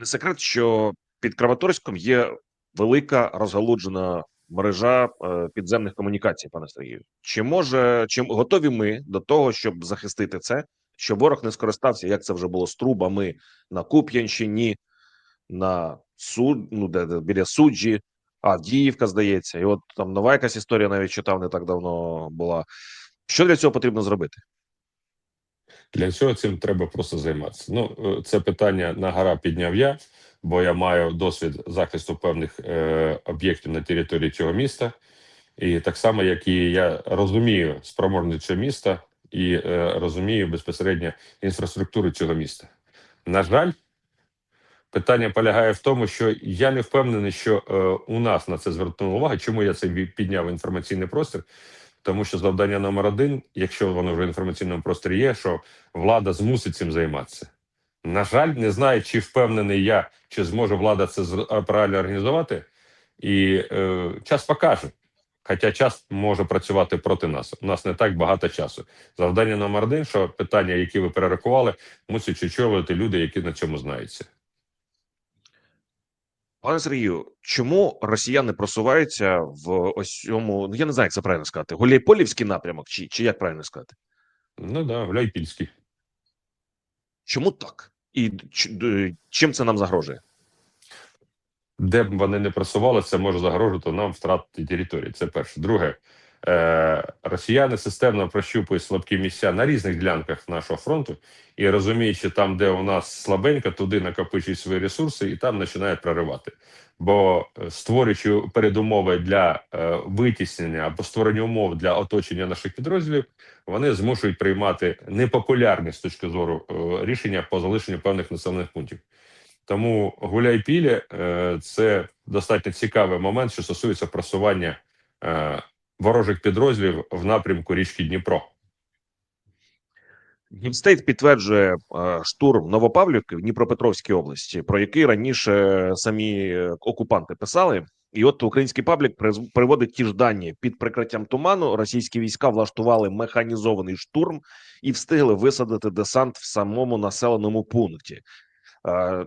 Не секрет, що під Краматорськом є велика розгалуджена мережа е, підземних комунікацій, пане Сергію. Чи може чи готові ми до того, щоб захистити це, щоб ворог не скористався, як це вже було з трубами на Куп'янщині, на суд, ну де, де біля суджі, Авдіївка, здається, і от там нова якась історія навіть читав не так давно була. Що для цього потрібно зробити? Для цього цим треба просто займатися. Ну, е, це питання на гора підняв я, бо я маю досвід захисту певних е, об'єктів на території цього міста, і так само, як і я розумію спроможність цього міста і е, розумію безпосередньо інфраструктуру цього міста. На жаль, питання полягає в тому, що я не впевнений, що е, у нас на це звернули увагу. Чому я це підняв інформаційний простір? Тому що завдання номер один, якщо воно вже в інформаційному просторі є, що влада змусить цим займатися. На жаль, не знаю, чи впевнений я, чи зможе влада це зр- правильно організувати, і е, час покаже. Хоча час може працювати проти нас. У нас не так багато часу. Завдання номер один, що питання, які ви перерахували, мусять очолювати люди, які на цьому знаються. Пане Сергію, чому росіяни просуваються в ось цьому, ну я не знаю, як це правильно сказати, Гуляйполівський напрямок, чи, чи як правильно сказати? Ну да, Гуляйпільський. Чому так? І чим це нам загрожує? де б вони не просувалися, може загрожувати нам втратити території. Це перше. Друге, росіяни системно прощупують слабкі місця на різних ділянках нашого фронту і розуміючи, там, де у нас слабенько, туди накопичують свої ресурси і там починають проривати. Бо е, створюючи передумови для е, витіснення або створення умов для оточення наших підрозділів, вони змушують приймати непопулярні з точки зору е, рішення по залишенню певних населених пунктів. Тому гуляй-пілі е, це достатньо цікавий момент, що стосується просування е, ворожих підрозділів в напрямку річки Дніпро. Дніпстейт підтверджує е, штурм Новопавлівки в Дніпропетровській області, про який раніше самі е, окупанти писали. І от український паблік приводить ті ж дані під прикриттям туману. Російські війська влаштували механізований штурм і встигли висадити десант в самому населеному пункті. Е,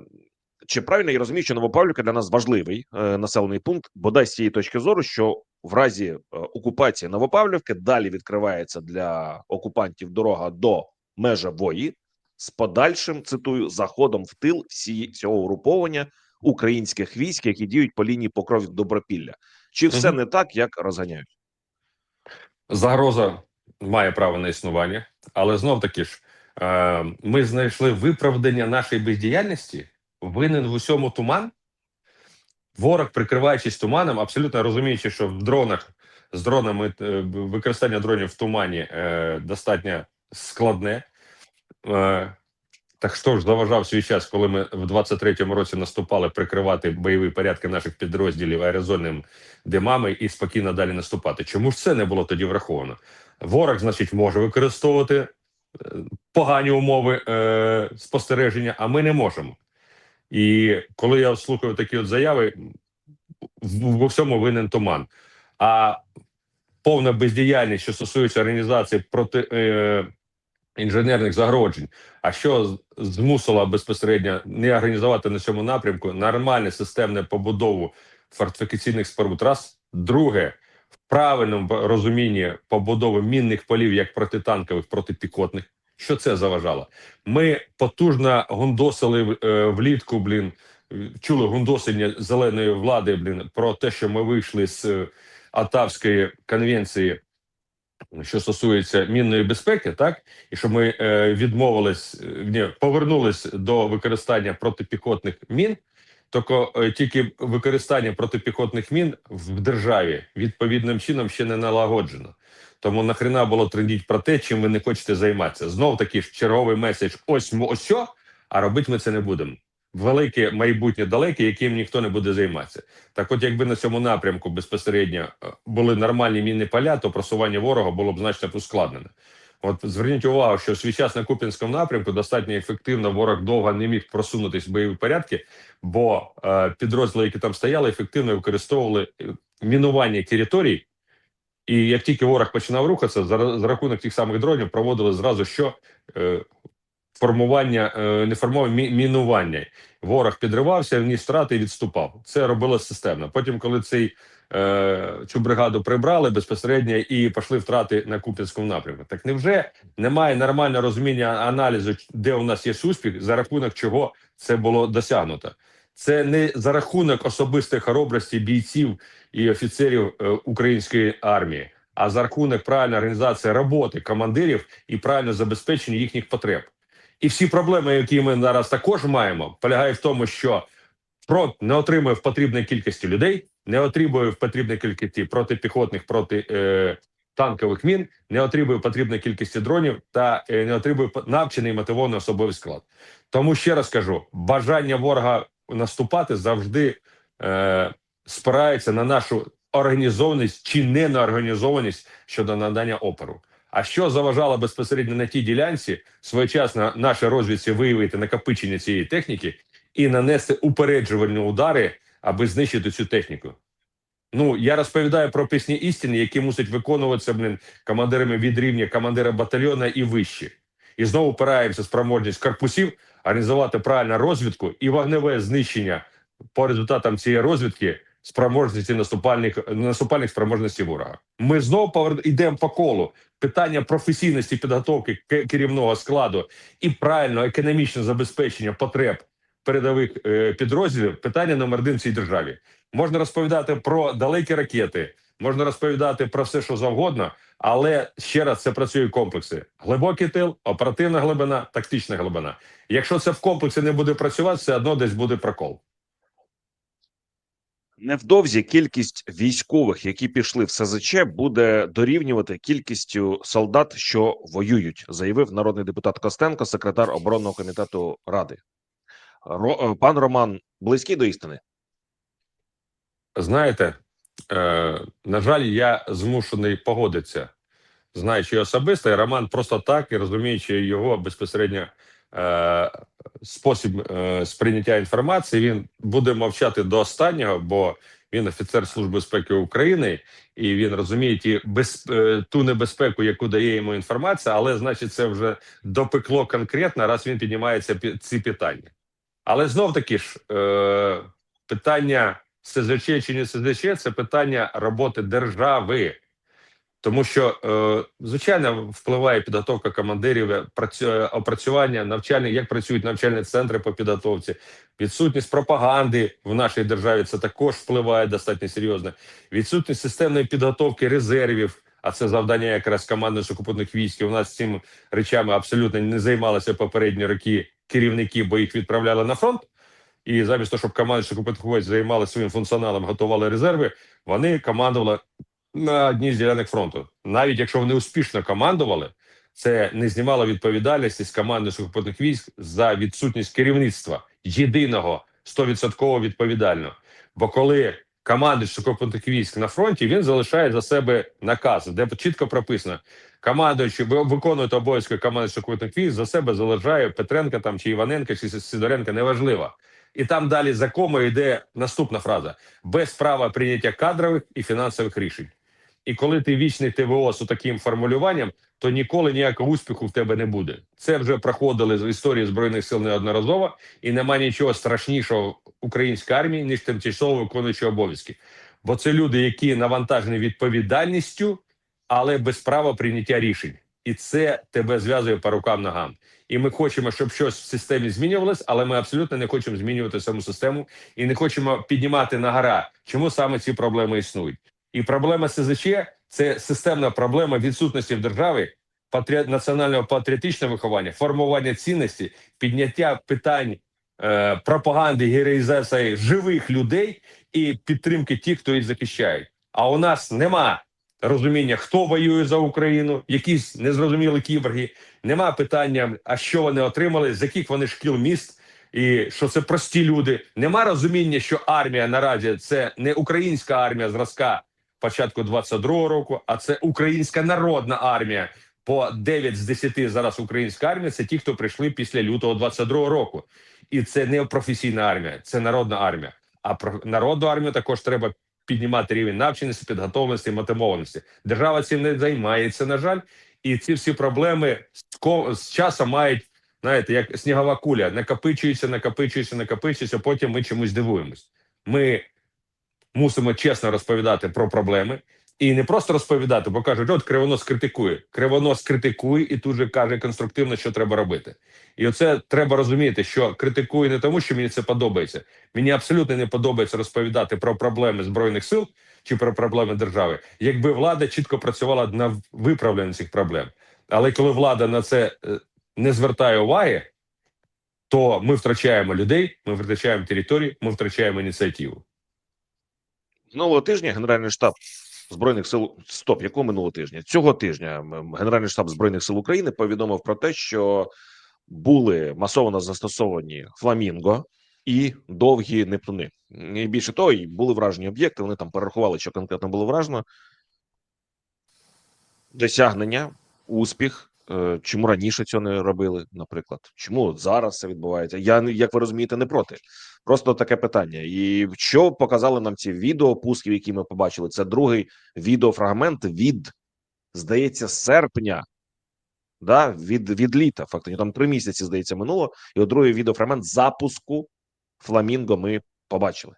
Чи правильно я розумію, що Новопавлівка для нас важливий населений пункт, бодай з цієї точки зору, що в разі е, окупації Новопавлівки далі відкривається для окупантів дорога до межевої з подальшим цитую заходом в тил всі цього угруповання українських військ, які діють по лінії покровів Добропілля. Чи все Мгм. не так, як розганяють? Загроза має право на існування, але знов таки ж е, ми знайшли виправдання нашої бездіяльності. Винен в усьому туман. Ворог, прикриваючись туманом, абсолютно розуміючи, що в дронах з дронами е, використання дронів в тумані е, достатньо складне. Е, так хто ж заважав свій час, коли ми в 23-му році наступали прикривати бойові порядки наших підрозділів аерозольним димами і спокійно далі наступати? Чому ж це не було тоді враховано? Ворог, значить, може використовувати погані умови е, спостереження, а ми не можемо. І коли я слухаю такі от заяви, в, в всьому винен туман. А повна бездіяльність, що стосується організації проти е, інженерних загороджень, а що змусило безпосередньо не організувати на цьому напрямку нормальне системне побудову фортифікаційних споруд. Раз друге, в правильному розумінні побудови мінних полів як протитанкових, протипікотних. Що це заважало? Ми потужно гундосили е, влітку, блін, е, чули гундосення зеленої влади, блін, про те, що ми вийшли з е, Атавської конвенції, що стосується мінної безпеки, так і що ми е, відмовились, е, ні, повернулись до використання протипіхотних мін. Тільки, е, тільки використання протипіхотних мін в державі відповідним чином ще не налагоджено. Тому нахрена було трендіть про те, чим ви не хочете займатися. Знов таки ж черговий меседж: ось ось а робити ми це не будемо. Велике майбутнє далеке, яким ніхто не буде займатися. Так, от, якби на цьому напрямку безпосередньо е, були нормальні мінні поля, то просування ворога було б значно ускладнене. От зверніть увагу, що в свій час на Купінському напрямку достатньо ефективно ворог довго не міг просунутись в бойові порядки, бо е, підрозділи, які там стояли, ефективно використовували е, мінування територій. І як тільки ворог починав рухатися, за, рахунок тих самих дронів проводили зразу що е, формування, е, не формування мі- мінування. Ворог підривався, вніс втрати і відступав. Це робилось системно. Потім, коли цей е, цю бригаду прибрали безпосередньо і пішли втрати на Куп'янському напрямку. Так невже немає нормального розуміння аналізу, де у нас є успіх, за рахунок чого це було досягнуто? Це не за рахунок особистої хоробрості бійців і офіцерів е, української армії, а за рахунок правильної організації роботи командирів і правильного забезпечення їхніх потреб. І всі проблеми, які ми зараз також маємо, полягають в тому, що фронт не отримує в потрібної кількості людей, не отримує в потрібній кількості протипіхотних проти е, танкових мін, не отримує потрібної кількості дронів та е, не отримує навчений мотивований особовий склад. Тому ще раз кажу: бажання ворога наступати завжди е, спирається на нашу організованість чи не на організованість щодо надання опору. А що заважало безпосередньо на тій ділянці своєчасно нашій розвідці виявити накопичення цієї техніки і нанести упереджувальні удари, аби знищити цю техніку? Ну я розповідаю про пісні істини, які мусять виконуватися блин, командирами від рівня командира батальйона і вище. І знову опираємося спроможність корпусів організувати правильну розвідку і вогневе знищення по результатам цієї розвідки спроможності наступальних наступальних спроможностей ворога. Ми знову повер... йдемо по колу. Питання професійності підготовки керівного складу і правильного економічного забезпечення потреб передових е, підрозділів питання номер один в цій державі. Можна розповідати про далекі ракети, можна розповідати про все, що завгодно, але ще раз це працює комплекси: глибокий тил, оперативна глибина, тактична глибина. Якщо це в комплексі не буде працювати, все одно десь буде прокол. Невдовзі кількість військових, які пішли в СЗЧ, буде дорівнювати кількістю солдат, що воюють, заявив народний депутат Костенко, секретар оборонного комітету ради. Ро, е, пан Роман близький до істини. Знаєте, е, на жаль, я змушений погодитися, знаючи особисто, і Роман просто так і розуміючи його безпосередньо е, спосіб е, сприйняття інформації, він буде мовчати до останнього, бо він офіцер Служби безпеки України, і він розуміє ті без, е, ту небезпеку, яку дає йому інформація, але значить, це вже допекло конкретно, раз він піднімається пі- ці питання. Але знов таки ж е, питання. СЗЧ чи не СЗЧ це питання роботи держави, тому що е, звичайно впливає підготовка командирів, е, е, опрацювання навчальних, як працюють навчальні центри по підготовці, відсутність пропаганди в нашій державі. Це також впливає достатньо серйозно. Відсутність системної підготовки резервів. А це завдання якраз команди сухопутних військ. У нас цим речами абсолютно не займалися попередні роки керівники, бо їх відправляли на фронт. І замість того, щоб команди сухопутних військ займалися своїм функціоналом, готували резерви, вони командували на одній з ділянок фронту. Навіть якщо вони успішно командували, це не знімало відповідальності з команди сухопутних військ за відсутність керівництва єдиного 100% відповідального. Бо коли командир сухопутних військ на фронті, він залишає за себе наказ, де чітко прописано: командуючи ви виконуєте обов'язки команди сухопутних військ, за себе залишає Петренка там чи Іваненка чи Сидоренка, неважливо. І там далі за комою йде наступна фраза: без права прийняття кадрових і фінансових рішень. І коли ти вічний ТВО з таким формулюванням, то ніколи ніякого успіху в тебе не буде. Це вже проходили з історії збройних сил неодноразово, і нема нічого страшнішого в українській армії ніж тимчасово виконуючі обов'язки. Бо це люди, які навантажені відповідальністю, але без права прийняття рішень, і це тебе зв'язує по рукам ногам. І ми хочемо, щоб щось в системі змінювалось, але ми абсолютно не хочемо змінювати саму систему і не хочемо піднімати на гора, чому саме ці проблеми існують. І проблема СЗЧ це системна проблема відсутності в державі національного патріотичного виховання, формування цінності, підняття питань е, пропаганди, героїзації живих людей і підтримки тих, хто їх захищає. А у нас нема розуміння, хто воює за Україну, якісь незрозумілі кіборги. Нема питання, а що вони отримали, з яких вони шкіл міст, і що це прості люди. Нема розуміння, що армія наразі це не українська армія зразка початку 22-го року, а це українська народна армія. По 9 з 10 зараз українська армія це ті, хто прийшли після лютого 22-го року, і це не професійна армія, це народна армія. А про народну армію також треба піднімати рівень навченості, підготовленості, мотивованості. Держава цим не займається, на жаль, і ці всі проблеми з часом мають знаєте, як снігова куля, накопичується, накопичується, накопичується. Потім ми чомусь дивуємось. Ми мусимо чесно розповідати про проблеми. І не просто розповідати, бо кажуть, от кривонос критикує. Кривонос критикує і тут же каже конструктивно, що треба робити. І оце треба розуміти, що критикує не тому, що мені це подобається. Мені абсолютно не подобається розповідати про проблеми збройних сил чи про проблеми держави, якби влада чітко працювала на виправленні цих проблем. Але коли влада на це е, не звертає уваги, то ми втрачаємо людей, ми втрачаємо територію, ми втрачаємо ініціативу. Минулого тижня Генеральний штаб збройних сил стоп, якого минулого тижня? Цього тижня Генеральний штаб збройних сил України повідомив про те, що були масово застосовані фламінго і довгі нептуни. І більше того, і були вражені об'єкти. Вони там перерахували, що конкретно було вражено. Досягнення, успіх. Е, Чому раніше цього не робили, наприклад? Чому зараз це відбувається? Я як ви розумієте, не проти. Просто таке питання. І що показали нам ці відео пусків, які ми побачили? Це другий відеофрагмент від, здається, серпня. Да, від, від літа. Фактично там три місяці, здається, минуло. І от другий відеофрагмент запуску Фламінго ми побачили.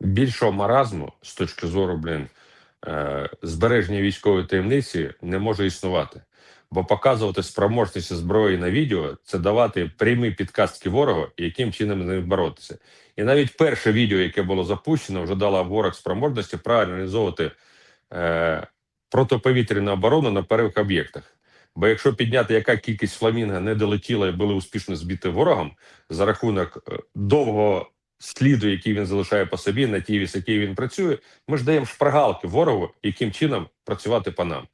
більшого маразму з точки зору блін, е, збереження військової таємниці не може існувати. Бо показувати спроможність зброї на відео це давати прямі підказки ворогу, яким чином з ним боротися. І навіть перше відео, яке було запущено, вже дало ворог спроможності правильно реалізовувати е, протиповітряну оборону на перших об'єктах. Бо якщо підняти, яка кількість фламінга не долетіла і були успішно збиті ворогом за рахунок е, довгого сліду, який він залишає по собі, на тій висоті він працює, ми ж даємо шпаргалки ворогу, яким чином працювати по нам.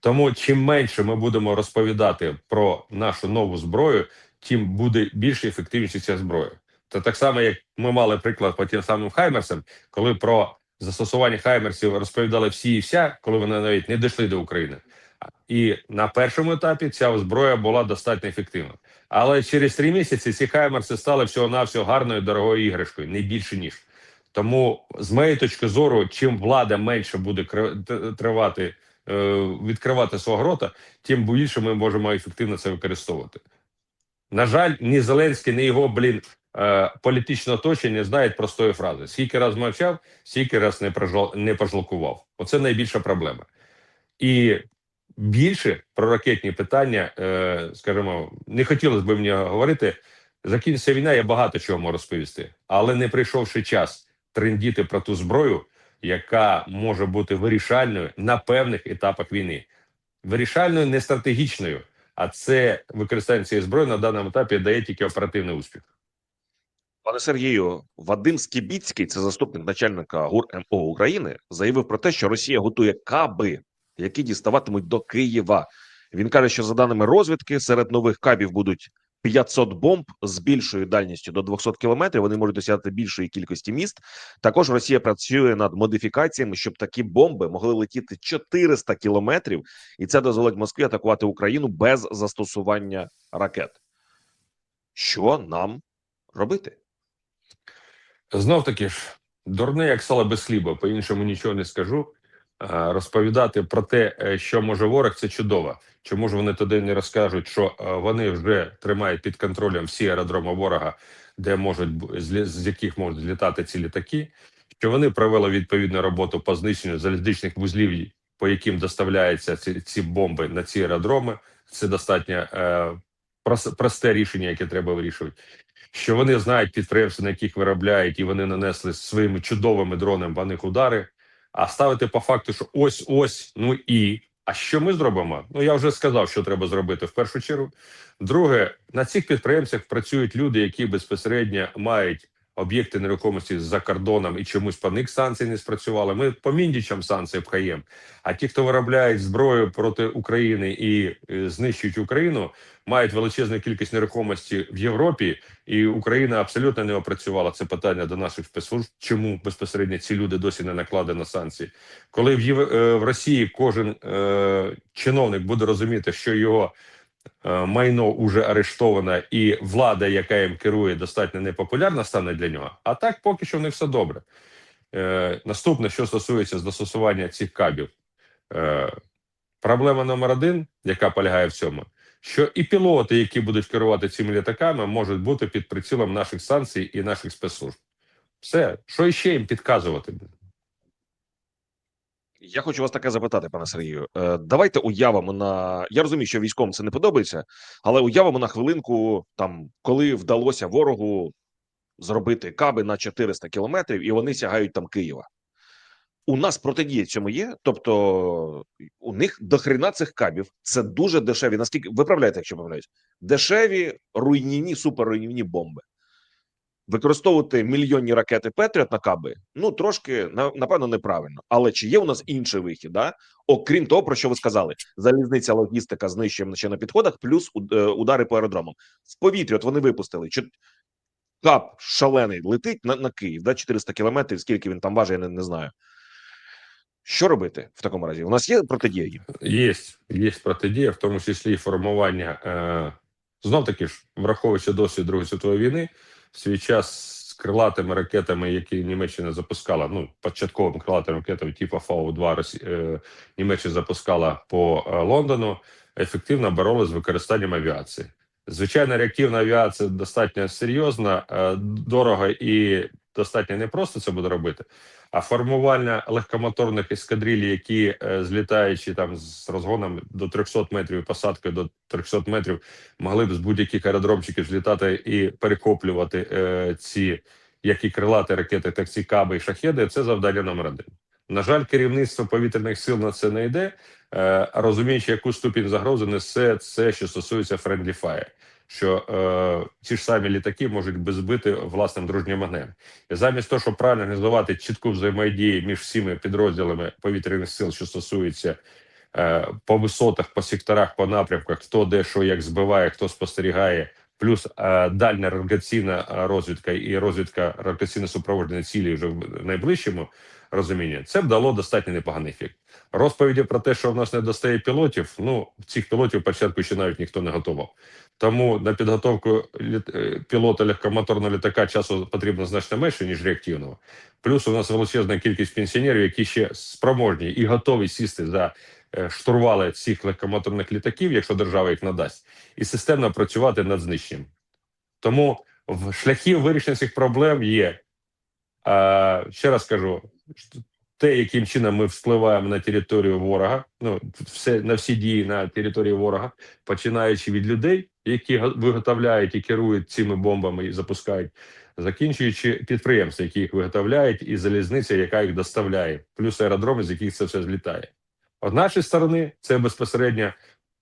Тому чим менше ми будемо розповідати про нашу нову зброю, тим буде більш ефективніше ця зброя. Це так само, як ми мали приклад по тим самим Хаймерсам, коли про застосування Хаймерсів розповідали всі і вся, коли вони навіть не дійшли до України. І на першому етапі ця зброя була достатньо ефективна. Але через три місяці ці Хаймерси стали всього-навсього гарною дорогою іграшкою, не більше ніж. Тому, з моєї точки зору, чим влада менше буде тривати, відкривати свого рота, тим більше ми можемо ефективно це використовувати. На жаль, ні Зеленський, ні його, блін, е, політичне оточення знають простої фрази: скільки раз мовчав, стільки раз не прожал, не пожалкував. Оце найбільша проблема. І більше про ракетні питання, е, скажімо, не хотілося б мені говорити. Закінчиться війна, я багато чого можу розповісти, але не прийшовши час трендіти про ту зброю, яка може бути вирішальною на певних етапах війни. Вирішальною не стратегічною, а це використання цієї зброї на даному етапі дає тільки оперативний успіх. Пане Сергію, Вадим Скібіцький, це заступник начальника ГУР МО України, заявив про те, що Росія готує каби, які діставатимуть до Києва. Він каже, що за даними розвідки, серед нових кабів будуть 500 бомб з більшою дальністю до 200 кілометрів. Вони можуть досягати більшої кількості міст. Також Росія працює над модифікаціями, щоб такі бомби могли летіти 400 кілометрів, і це дозволить Москві атакувати Україну без застосування ракет. Що нам робити? Знов таки ж, дурне, як сало без хліба, по-іншому нічого не скажу. Е, Розповідати про те, е, що може ворог, це чудово. Чому ж вони туди не розкажуть, що е, вони вже тримають під контролем всі аеродроми ворога, де можуть з яких можуть злітати ці літаки, що вони провели відповідну роботу по знищенню залізничних вузлів, по яким доставляються ці, ці бомби на ці аеродроми. Це достатньо е, просте рішення, яке треба вирішувати. Що вони знають підприємства, на яких виробляють, і вони нанесли своїми чудовими дронами по них удари. А ставити по факту, що ось ось, ну і. А що ми зробимо? Ну я вже сказав, що треба зробити в першу чергу. Друге, на цих підприємцях працюють люди, які безпосередньо мають об'єкти нерухомості за кордоном і чомусь по них санкції не спрацювали. Ми по міндічам санкції пхаємо. А ті, хто виробляють зброю проти України і е, знищують Україну, мають величезну кількість нерухомості в Європі, і Україна абсолютно не опрацювала це питання до наших спецслужб. Чому безпосередньо ці люди досі не накладені санкції? Коли в, е, Росії кожен е, чиновник буде розуміти, що його майно вже арештовано, і влада, яка їм керує, достатньо непопулярна, стане для нього. А так поки що в них все добре. Е, наступне, що стосується застосування цих кабів, е, проблема номер один, яка полягає в цьому, що і пілоти, які будуть керувати цими літаками, можуть бути під прицілом наших санкцій і наших спецслужб. Все, що іще їм підказувати? Я хочу вас таке запитати, пане Сергію. Е, давайте уявимо на я розумію, що військовим це не подобається, але уявимо на хвилинку, там коли вдалося ворогу зробити каби на 400 кілометрів, і вони сягають там Києва. У нас протидія цьому є. Тобто у них дохрена цих кабів. Це дуже дешеві. Наскільки виправляйте, якщо помиляюсь, дешеві руйнівні, суперруйнівні бомби. Використовувати мільйонні ракети Петріот на каби, ну трошки на- напевно неправильно. Але чи є у нас інший вихід? Да? Окрім того, про що ви сказали: залізниця, логістика знищуємо ще на підходах, плюс е, удари по аеродромам. В повітрі. От вони випустили. Чи кап шалений летить на, на Київ, да? 400 кілометрів. Скільки він там важить, я не, не знаю. Що робити в такому разі? У нас є протидія? Є, є протидія, в тому числі формування. Е, знов таки ж, враховуючи досвід Другої світової війни, в свій час з крилатими ракетами, які Німеччина запускала, ну початковим крилатим ракетами, типу Фау-2 Росі... е, Німеччина запускала по е, Лондону, ефективно боролась з використанням авіації. Звичайно, реактивна авіація достатньо серйозна, е, дорого і достатньо непросто це буде робити. А формування легкомоторних ескадрилій, які е, злітаючи там з розгоном до 300 метрів, посадкою до 300 метрів, могли б з будь-яких аеродромчиків злітати і перехоплювати е, ці як і крилаті ракети, так каби і шахеди. Це завдання номер один. На жаль, керівництво повітряних сил на це не йде, е, розуміючи, яку ступінь загрози несе це, що стосується Friendly Fire, що е, ті ж самі літаки можуть би збити власним дружнім огнем. І замість того, щоб правильно організувати чітку взаємодію між всіми підрозділами повітряних сил, що стосується е, по висотах, по секторах, по напрямках, хто де що як збиває, хто спостерігає, плюс е, дальня радіаційна е, розвідка і розвідка радіаційне супроводження цілі вже в найближчому розумінні, це б дало достатньо непоганий ефект. Розповіді про те, що в нас не достає пілотів. Ну цих пілотів початку ще навіть ніхто не готував. Тому на підготовку е, пілота легкомоторного літака часу потрібно значно менше ніж реактивного. Плюс у нас величезна кількість пенсіонерів, які ще спроможні і готові сісти за е, штурвали цих легкомоторних літаків, якщо держава їх надасть, і системно працювати над знищенням. Тому в шляхи вирішення цих проблем є. А, ще раз кажу, те, яким чином ми впливаємо на територію ворога, ну все на всі дії на території ворога, починаючи від людей, які виготовляють і керують цими бомбами і запускають, закінчуючи підприємства, які їх виготовляють, і залізниця, яка їх доставляє, плюс аеродроми, з яких це все злітає. От нашої сторони це безпосередньо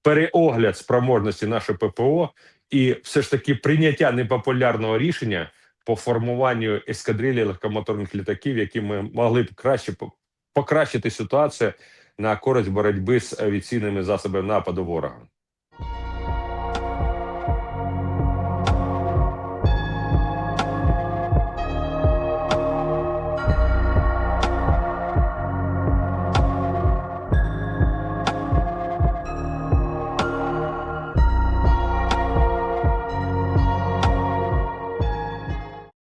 переогляд спроможності нашої ППО і все ж таки прийняття непопулярного рішення по формуванню ескадрилі легкомоторних літаків, які ми могли б краще покращити ситуацію на користь боротьби з авіаційними засобами нападу ворога.